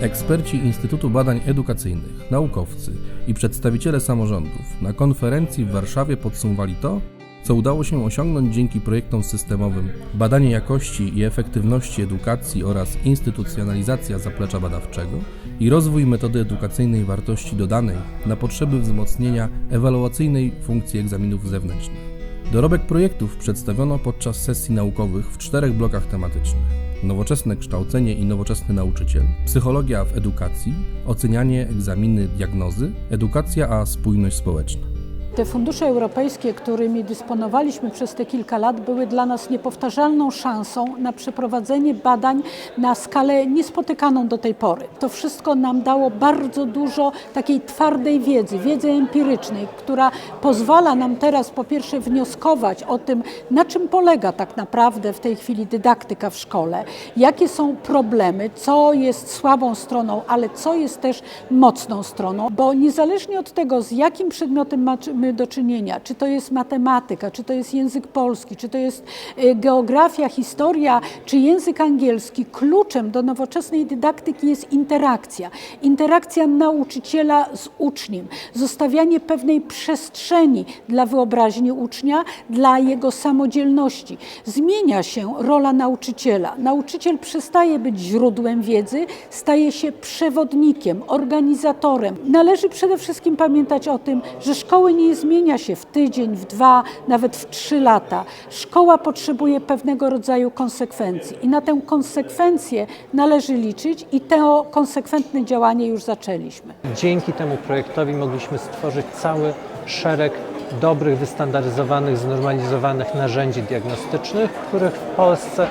Eksperci Instytutu Badań Edukacyjnych, naukowcy i przedstawiciele samorządów na konferencji w Warszawie podsumowali to, co udało się osiągnąć dzięki projektom systemowym badanie jakości i efektywności edukacji oraz instytucjonalizacja zaplecza badawczego i rozwój metody edukacyjnej wartości dodanej na potrzeby wzmocnienia ewaluacyjnej funkcji egzaminów zewnętrznych. Dorobek projektów przedstawiono podczas sesji naukowych w czterech blokach tematycznych: nowoczesne kształcenie i nowoczesny nauczyciel, psychologia w edukacji, ocenianie egzaminy diagnozy, edukacja a spójność społeczna. Te fundusze europejskie, którymi dysponowaliśmy przez te kilka lat, były dla nas niepowtarzalną szansą na przeprowadzenie badań na skalę niespotykaną do tej pory. To wszystko nam dało bardzo dużo takiej twardej wiedzy, wiedzy empirycznej, która pozwala nam teraz po pierwsze wnioskować o tym, na czym polega tak naprawdę w tej chwili dydaktyka w szkole, jakie są problemy, co jest słabą stroną, ale co jest też mocną stroną, bo niezależnie od tego, z jakim przedmiotem mamy do czynienia, czy to jest matematyka, czy to jest język polski, czy to jest y, geografia, historia, czy język angielski, kluczem do nowoczesnej dydaktyki jest interakcja. Interakcja nauczyciela z uczniem, zostawianie pewnej przestrzeni dla wyobraźni ucznia, dla jego samodzielności. Zmienia się rola nauczyciela. Nauczyciel przestaje być źródłem wiedzy, staje się przewodnikiem, organizatorem. Należy przede wszystkim pamiętać o tym, że szkoły nie zmienia się w tydzień, w dwa, nawet w trzy lata. Szkoła potrzebuje pewnego rodzaju konsekwencji i na tę konsekwencję należy liczyć i to konsekwentne działanie już zaczęliśmy. Dzięki temu projektowi mogliśmy stworzyć cały szereg dobrych, wystandaryzowanych, znormalizowanych narzędzi diagnostycznych, których w Polsce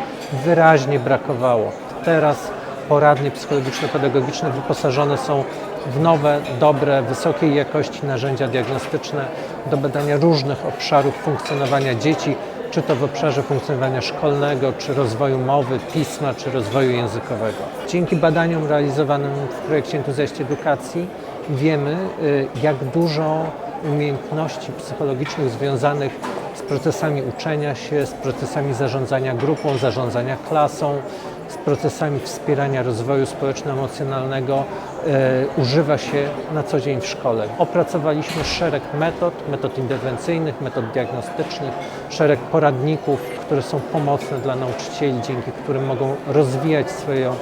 wyraźnie brakowało. Teraz poradnie psychologiczno-pedagogiczne wyposażone są w nowe, dobre, wysokiej jakości narzędzia diagnostyczne do badania różnych obszarów funkcjonowania dzieci, czy to w obszarze funkcjonowania szkolnego, czy rozwoju mowy, pisma, czy rozwoju językowego. Dzięki badaniom realizowanym w projekcie Entuzjaści Edukacji wiemy, y, jak dużo umiejętności psychologicznych związanych z procesami uczenia się, z procesami zarządzania grupą, zarządzania klasą, z procesami wspierania rozwoju społeczno-emocjonalnego e, używa się na co dzień w szkole. Opracowaliśmy szereg metod, metod interwencyjnych, metod diagnostycznych, szereg poradników, które są pomocne dla nauczycieli, dzięki którym mogą rozwijać swoją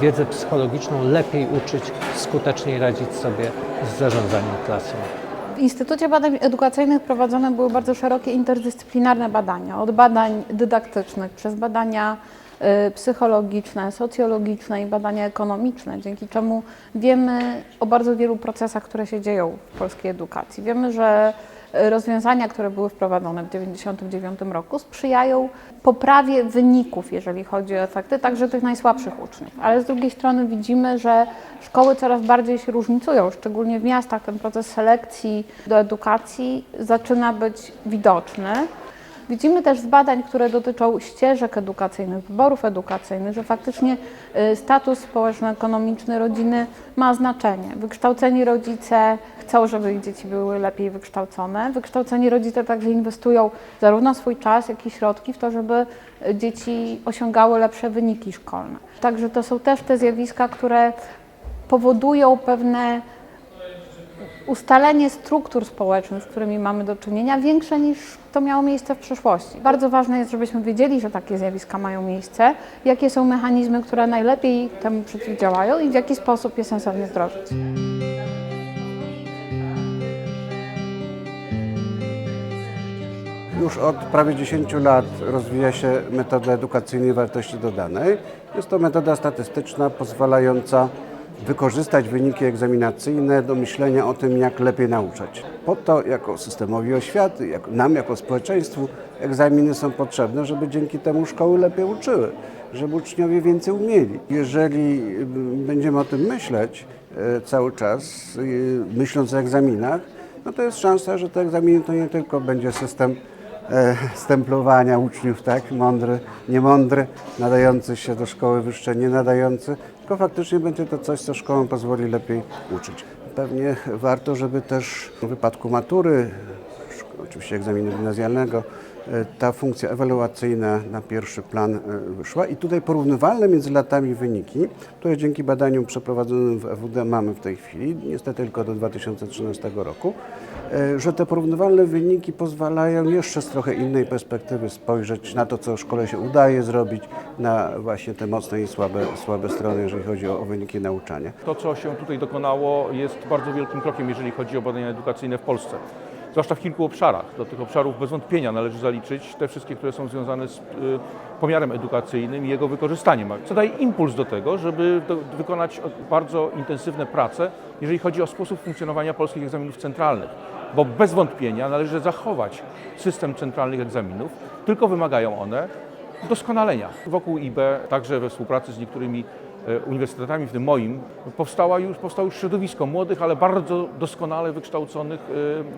wiedzę psychologiczną, lepiej uczyć, skuteczniej radzić sobie z zarządzaniem klasą. W Instytucie Badań Edukacyjnych prowadzone były bardzo szerokie interdyscyplinarne badania, od badań dydaktycznych przez badania psychologiczne, socjologiczne i badania ekonomiczne, dzięki czemu wiemy o bardzo wielu procesach, które się dzieją w polskiej edukacji. Wiemy, że y, rozwiązania, które były wprowadzone w 1999 roku, sprzyjają poprawie wyników, jeżeli chodzi o efekty, także tych najsłabszych uczniów. Ale z drugiej strony widzimy, że szkoły coraz bardziej się różnicują, szczególnie w miastach ten proces selekcji do edukacji zaczyna być widoczny. Widzimy też z badań, które dotyczą ścieżek edukacyjnych, wyborów edukacyjnych, że faktycznie y, status społeczno-ekonomiczny rodziny ma znaczenie. Wykształceni rodzice chcą, żeby ich dzieci były lepiej wykształcone. Wykształceni rodzice także inwestują zarówno swój czas, jak i środki w to, żeby y, dzieci osiągały lepsze wyniki szkolne. Także to są też te zjawiska, które powodują pewne ustalenie struktur społecznych, z którymi mamy do czynienia, większe niż to miało miejsce w przeszłości. Bardzo ważne jest, żebyśmy wiedzieli, że takie zjawiska mają miejsce, jakie są mechanizmy, które najlepiej temu przeciwdziałają i w jaki sposób je sensownie wdrożyć. Już od prawie 10 lat rozwija się metoda edukacyjnej wartości dodanej. Jest to metoda statystyczna pozwalająca wykorzystać wyniki egzaminacyjne do myślenia o tym, jak lepiej nauczać. Po to, jako systemowi oświaty, jak nam jako społeczeństwu, egzaminy są potrzebne, żeby dzięki temu szkoły lepiej uczyły, żeby uczniowie więcej umieli. Jeżeli y, będziemy o tym myśleć y, cały czas, y, myśląc o egzaminach, no to jest szansa, że te egzaminy to nie tylko będzie system stemplowania uczniów, tak, mądry, niemądry, nadający się do szkoły wyższej, nie nadający, tylko faktycznie będzie to coś, co szkołom pozwoli lepiej uczyć. Pewnie warto, żeby też w wypadku matury, oczywiście egzaminu gimnazjalnego, e, ta funkcja ewaluacyjna na pierwszy plan e, wyszła i tutaj porównywalne między latami wyniki, które dzięki badaniom przeprowadzonym w EWD mamy w tej chwili, niestety tylko do 2013 roku, e, że te porównywalne wyniki pozwalają jeszcze z trochę innej perspektywy spojrzeć na to, co szkole się udaje zrobić, na właśnie te mocne i słabe, słabe strony, jeżeli chodzi o, o wyniki nauczania. To, co się tutaj dokonało, jest bardzo wielkim krokiem, jeżeli chodzi o badania edukacyjne w Polsce. Zwłaszcza w kilku obszarach. Do tych obszarów bez wątpienia należy zaliczyć te wszystkie, które są związane z y, pomiarem edukacyjnym i jego wykorzystaniem, co daje impuls do tego, żeby do, wykonać bardzo intensywne prace, jeżeli chodzi o sposób funkcjonowania polskich egzaminów centralnych. Bo bez wątpienia należy zachować system centralnych egzaminów, tylko wymagają one doskonalenia. Wokół IB, także we współpracy z niektórymi uniwersytetami, w tym moim, już, powstało już środowisko młodych, ale bardzo doskonale wykształconych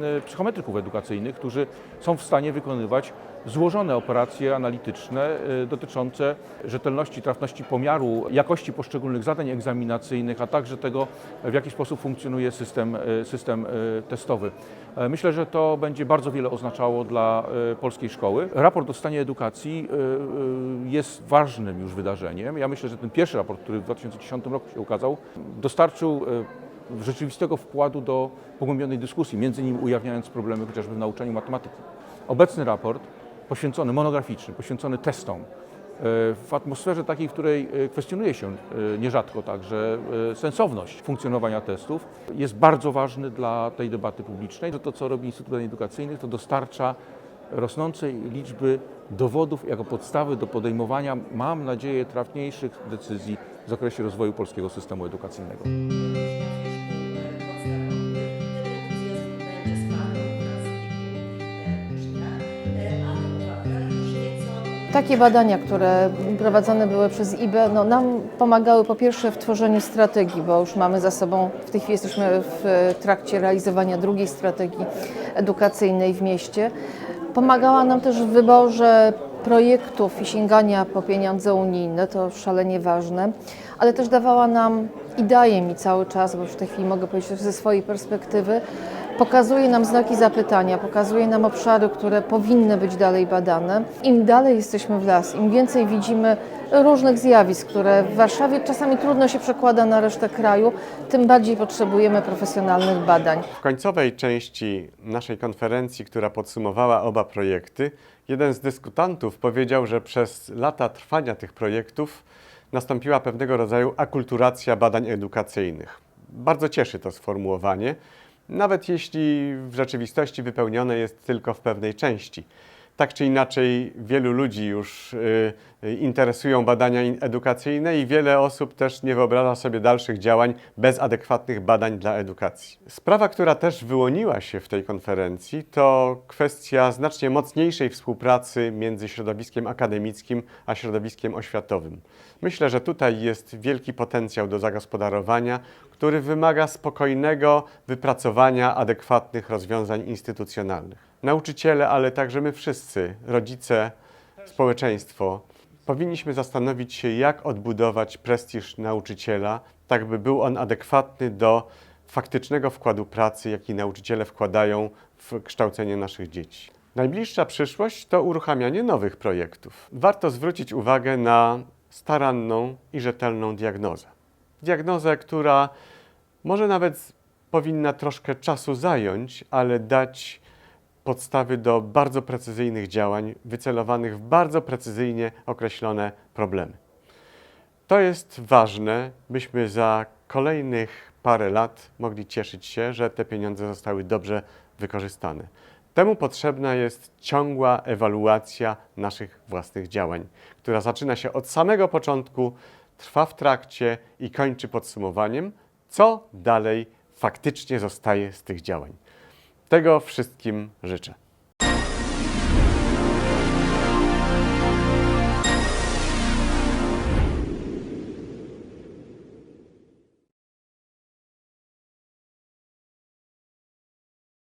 e, e, psychometryków edukacyjnych, którzy są w stanie wykonywać złożone operacje analityczne e, dotyczące rzetelności, trafności pomiaru, jakości poszczególnych zadań egzaminacyjnych, a także tego, w jaki sposób funkcjonuje system, e, system e, testowy. E, Myślę, że to będzie bardzo wiele oznaczało dla polskiej szkoły. Raport o stanie edukacji jest ważnym już wydarzeniem. Ja myślę, że ten pierwszy raport, który w 2010 roku się ukazał, dostarczył rzeczywistego wkładu do pogłębionej dyskusji, między innymi ujawniając problemy chociażby w nauczaniu matematyki. Obecny raport poświęcony, monograficzny, poświęcony testom, e, w atmosferze takiej, w której e, kwestionuje się e, nierzadko także sensowność funkcjonowania testów, jest bardzo ważny dla tej debaty publicznej. Że to, co robi Instytut Badań Edukacyjnych, to dostarcza rosnącej liczby dowodów jako podstawy do podejmowania, mam nadzieję, trafniejszych decyzji w zakresie rozwoju polskiego systemu edukacyjnego. Takie badania, które prowadzone były przez IBE, no, nam pomagały po pierwsze w tworzeniu strategii, bo już mamy za sobą, w tej chwili jesteśmy w trakcie realizowania drugiej strategii edukacyjnej w mieście. Pomagała nam też w wyborze projektów i sięgania po pieniądze unijne, to szalenie ważne, ale też dawała nam i daje mi cały czas, bo już w tej chwili mogę powiedzieć ze swojej perspektywy, pokazuje nam znaki zapytania, pokazuje nam obszary, które powinny być dalej badane. Im dalej jesteśmy w las, im więcej widzimy różnych zjawisk, które w Warszawie czasami trudno się przekłada na resztę kraju, tym bardziej potrzebujemy profesjonalnych badań. W końcowej części naszej konferencji, która podsumowała oba projekty, jeden z dyskutantów powiedział, że przez lata trwania tych projektów nastąpiła pewnego rodzaju akulturacja badań edukacyjnych. Bardzo cieszy to sformułowanie, nawet jeśli w rzeczywistości wypełnione jest tylko w pewnej części. Tak czy inaczej, wielu ludzi już y, y, interesują badania edukacyjne i wiele osób też nie wyobraża sobie dalszych działań bez adekwatnych badań dla edukacji. Sprawa, która też wyłoniła się w tej konferencji, to kwestia znacznie mocniejszej współpracy między środowiskiem akademickim a środowiskiem oświatowym. Myślę, że tutaj jest wielki potencjał do zagospodarowania, który wymaga spokojnego wypracowania adekwatnych rozwiązań instytucjonalnych. Nauczyciele, ale także my wszyscy, rodzice, społeczeństwo, powinniśmy zastanowić się, jak odbudować prestiż nauczyciela, tak by był on adekwatny do faktycznego wkładu pracy, jaki nauczyciele wkładają w kształcenie naszych dzieci. Najbliższa przyszłość to uruchamianie nowych projektów. Warto zwrócić uwagę na staranną i rzetelną diagnozę. Diagnozę, która może nawet powinna troszkę czasu zająć, ale dać podstawy do bardzo precyzyjnych działań, wycelowanych w bardzo precyzyjnie określone problemy. To jest ważne, byśmy za kolejnych parę lat mogli cieszyć się, że te pieniądze zostały dobrze wykorzystane. Temu potrzebna jest ciągła ewaluacja naszych własnych działań, która zaczyna się od samego początku, trwa w trakcie i kończy podsumowaniem, co dalej faktycznie zostaje z tych działań. Tego wszystkim życzę.